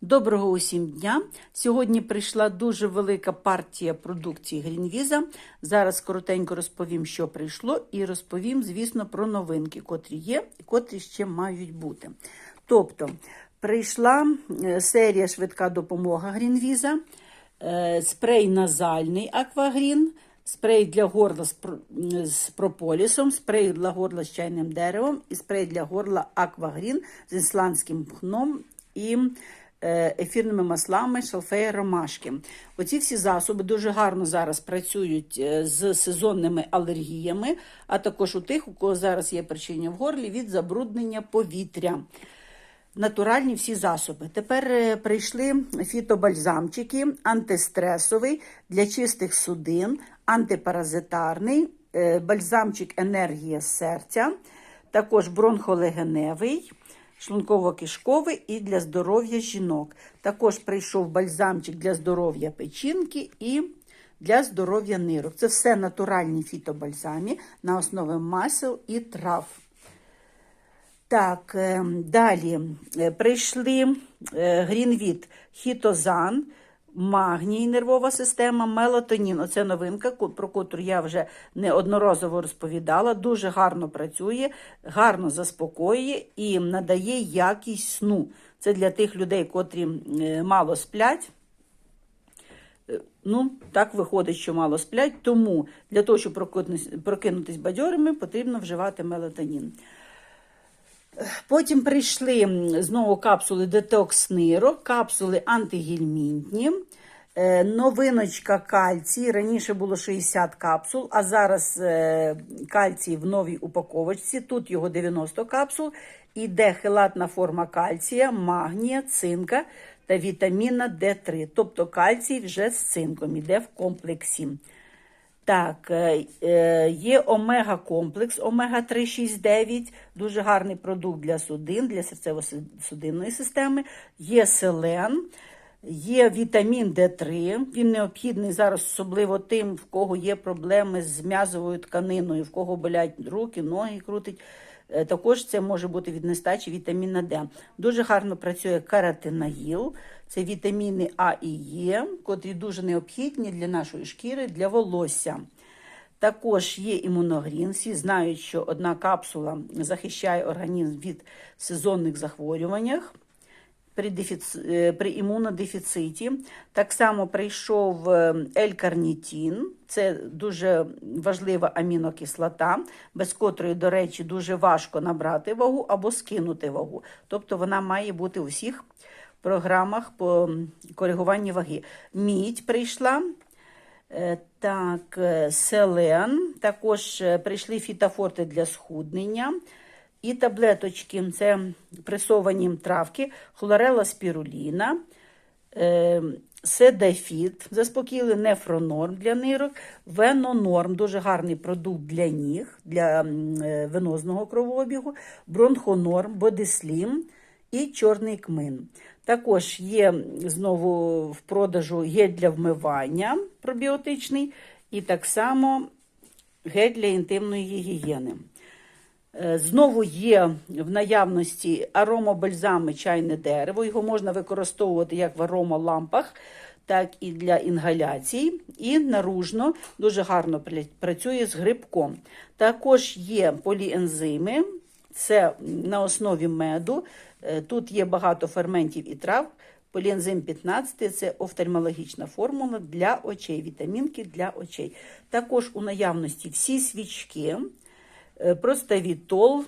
Доброго усім дня! Сьогодні прийшла дуже велика партія продукції Грінвіза. Зараз коротенько розповім, що прийшло, і розповім, звісно, про новинки, котрі є і котрі ще мають бути. Тобто, прийшла е, серія швидка допомога Грінвіза, е, спрей назальний Аквагрін, спрей для горла з прополісом, спрей для горла з чайним деревом і спрей для горла Аквагрін з ісландським пхном і ефірними маслами шалфея ромашки. Оці всі засоби дуже гарно зараз працюють е, з сезонними алергіями, а також у тих, у кого зараз є причиння в горлі від забруднення повітря. Натуральні всі засоби. Тепер е, прийшли фітобальзамчики, антистресовий для чистих судин, антипаразитарний, е, бальзамчик енергія серця, також бронхолегеневий, шлунково-кишковий і для здоров'я жінок. Також прийшов бальзамчик для здоров'я печінки і для здоров'я нирок. Це все натуральні фітобальзамі на основі масел і трав. Так, е, далі е, прийшли е, Грінвіт, хітозан, магній, нервова система, мелатонін. Оце новинка, про котру я вже неодноразово розповідала. Дуже гарно працює, гарно заспокоює і надає якість сну. Це для тих людей, котрі е, мало сплять. Е, Ну, так виходить, що мало сплять, тому для того, щоб прокинутись бадьорими, потрібно вживати мелатонін. Потім прийшли знову капсули детокс нирок, капсули антигельмінтні, е, новиночка кальцій. Раніше було 60 капсул, а зараз е, кальцій в новій упаковочці. Тут його 90 капсул. Іде хелатна форма кальція, магнія, цинка та вітаміна Д3. Тобто кальцій вже з цинком іде в комплексі. Так, е, е, є омега-комплекс, омега-369, дуже гарний продукт для судин, для серцево-судинної системи. Є селен, є вітамін Д3. Він необхідний зараз, особливо тим, в кого є проблеми з м'язовою тканиною, в кого болять руки, ноги крутить. Е, Також це може бути від нестачі вітаміна Д. Дуже гарно працює каротинаїл. Це вітаміни А і Е, котрі дуже необхідні для нашої шкіри, для волосся. Також є імуногрін. Всі знають, що одна капсула захищає організм від сезонних захворюваннях при, дефіц... е, при імунодефіциті. Так само прийшов е, L-карнітін. Це дуже важлива амінокислота, без котрої, до речі, дуже важко набрати вагу або скинути вагу. Тобто вона має бути у всіх програмах по коригуванню ваги. Мідь прийшла. Е, Так, е, селен, також е, прийшли фітофорти для схуднення. І таблеточки це пресовані травки, хлорела спіруліна, е, седафіт, заспокійливий нефронорм для нирок, венонорм, дуже гарний продукт для ніг, для е, венозного кровообігу, бронхонорм, бодислім і чорний кмин. Також є знову в продажу гель для вмивання пробіотичний, і так само гель для інтимної гігієни. Е, Знову є в наявності аромабальзами чайне дерево. Його можна використовувати як в аромалампах, так і для інгаляцій. І наружно дуже гарно працює з грибком. Також є поліензими, це на основі меду. Е, Тут є багато ферментів і трав. Поліензим 15 це офтальмологічна формула для очей, вітамінки для очей. Також у наявності всі свічки. Е, Проставітол,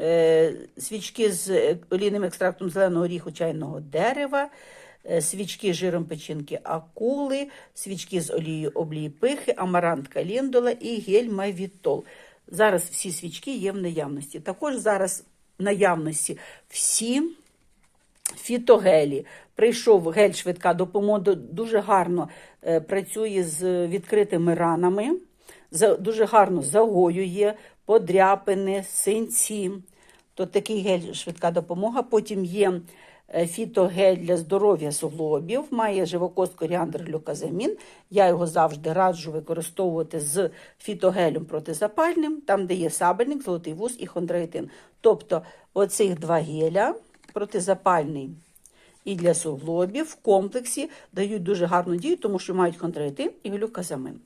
е, свічки з олійним екстрактом зеленого оріху чайного дерева, е, свічки з жиром печінки акули, свічки з олією облії пихи, амарант календула і гель майвітол. Зараз всі свічки є в наявності. Також зараз в наявності всі фітогелі. Прийшов гель швидка допомога, дуже гарно е, працює з відкритими ранами, дуже гарно загоює подряпини, синці. То такий гель швидка допомога. Потім є е, фітогель для здоров'я суглобів, має живокост коріандр глюказамін. Я його завжди раджу використовувати з фітогелем протизапальним, там, де є сабельник, золотий вуз і хондроїтин. Тобто оцих два геля протизапальний і для суглобів в комплексі дають дуже гарну дію, тому що мають хондроїтин і глюказамин.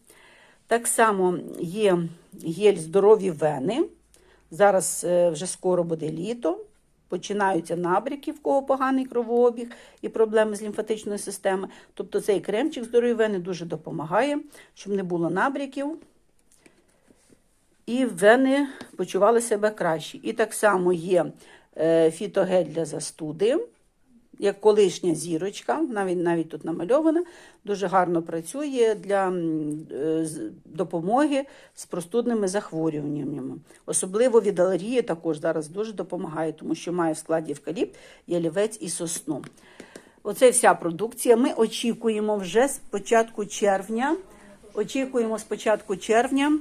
Так само є гель здорові вени. Зараз е, вже скоро буде літо. Починаються набряки, в кого поганий кровообіг і проблеми з лімфатичною системою. Тобто цей кремчик здорові вени дуже допомагає, щоб не було набряків і вени почували себе краще. І так само є е, фітогель для застуди, як колишня зірочка, навіть, навіть тут намальована, дуже гарно працює для е, допомоги з простудними захворюваннями. Особливо від алергії також зараз дуже допомагає, тому що має в складі евкаліпт, ялівець і сосну. Оце вся продукція. Ми очікуємо вже з початку червня. Очікуємо з початку червня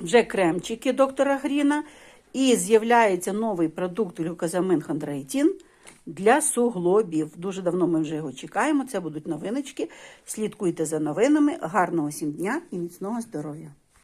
вже кремчики доктора Гріна. І з'являється новий продукт глюкозамин хондроїтин для суглобів. Дуже давно ми вже його чекаємо. Це будуть новиночки. Слідкуйте за новинами. Гарного всім дня і міцного здоров'я!